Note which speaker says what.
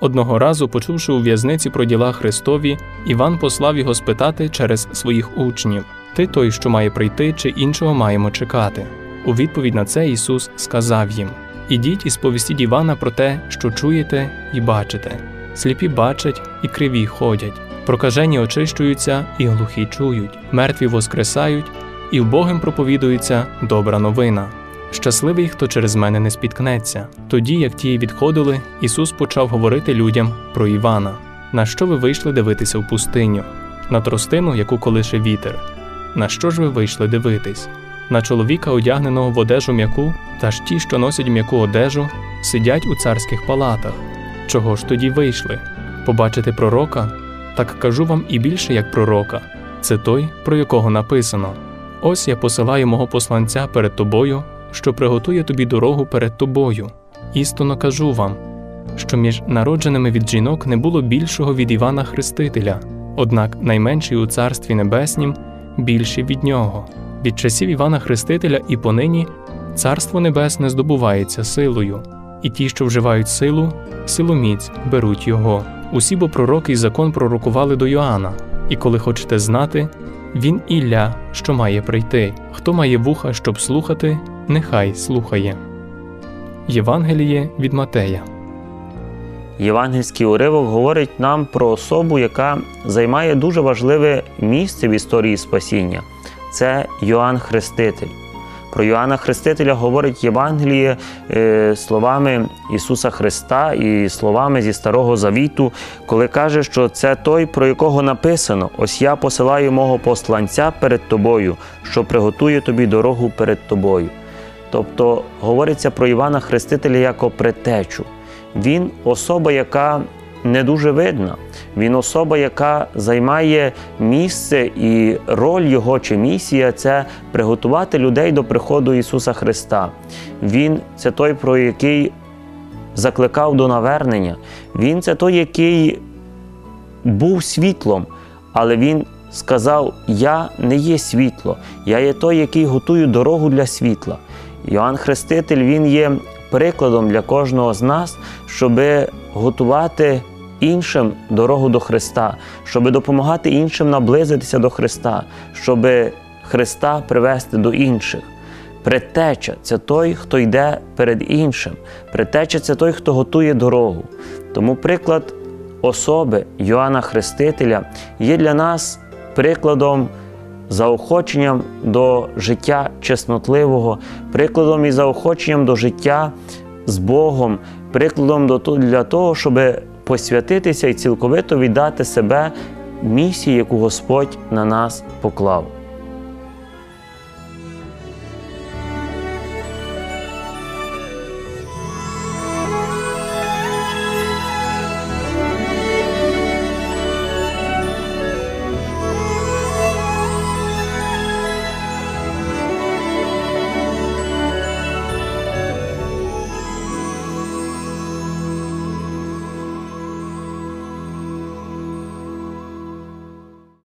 Speaker 1: Одного разу, почувши у в'язниці про діла Христові, Іван послав його спитати через своїх учнів: Ти той, що має прийти, чи іншого маємо чекати? У відповідь на це Ісус сказав їм: Ідіть і сповістіть Івана про те, що чуєте і бачите. Сліпі бачать і криві ходять, прокажені очищуються і глухі чують, мертві воскресають, і вбогим проповідується добра новина. Щасливий, хто через мене не спіткнеться. Тоді, як ті відходили, Ісус почав говорити людям про Івана. На що ви вийшли дивитися в пустиню? На тростину, яку колише вітер. На що ж ви вийшли дивитись? На чоловіка, одягненого в одежу м'яку, та ж ті, що носять м'яку одежу, сидять у царських палатах. Чого ж тоді вийшли? Побачити пророка? Так кажу вам і більше як пророка. Це той, про якого написано: Ось я посилаю мого посланця перед тобою, що приготує тобі дорогу перед тобою. Істинно кажу вам, що між народженими від жінок не було більшого від Івана Хрестителя, однак найменший у Царстві Небеснім більший від нього. Від часів Івана Хрестителя і понині Царство Небесне здобувається силою, і ті, що вживають силу, силоміць беруть його. Усі бо пророки й закон пророкували до Йоанна, і коли хочете знати, він Ілля, що має прийти. Хто має вуха, щоб слухати, нехай слухає. Євангеліє від Матея.
Speaker 2: Євангельський уривок говорить нам про особу, яка займає дуже важливе місце в історії спасіння. Це Йоанн Хреститель. Про Йоанна Хрестителя говорить Євангеліє е, словами Ісуса Христа і словами зі Старого Завіту, коли каже, що це той, про якого написано: Ось я посилаю мого посланця перед тобою, що приготує тобі дорогу перед тобою. Тобто говориться про Івана Хрестителя як предтечу. Він особа, яка не дуже видна. Він особа, яка займає місце і роль його чи місія це приготувати людей до приходу Ісуса Христа. Він це той, про який закликав до навернення. Він це той, який був світлом, але він сказав: Я не є світло, я є той, який готую дорогу для світла. Йоанн Хреститель він є прикладом для кожного з нас, щоб готувати іншим дорогу до Христа, щоб допомагати іншим наблизитися до Христа, щоб Христа привести до інших. Предтеча це той, хто йде перед іншим. Предтеча це той, хто готує дорогу. Тому приклад особи Йоанна Хрестителя є для нас прикладом заохоченням до життя чеснотливого, прикладом і заохоченням до життя з Богом, прикладом для того, щоб посвятитися і цілковито віддати себе місії, яку Господь на нас поклав.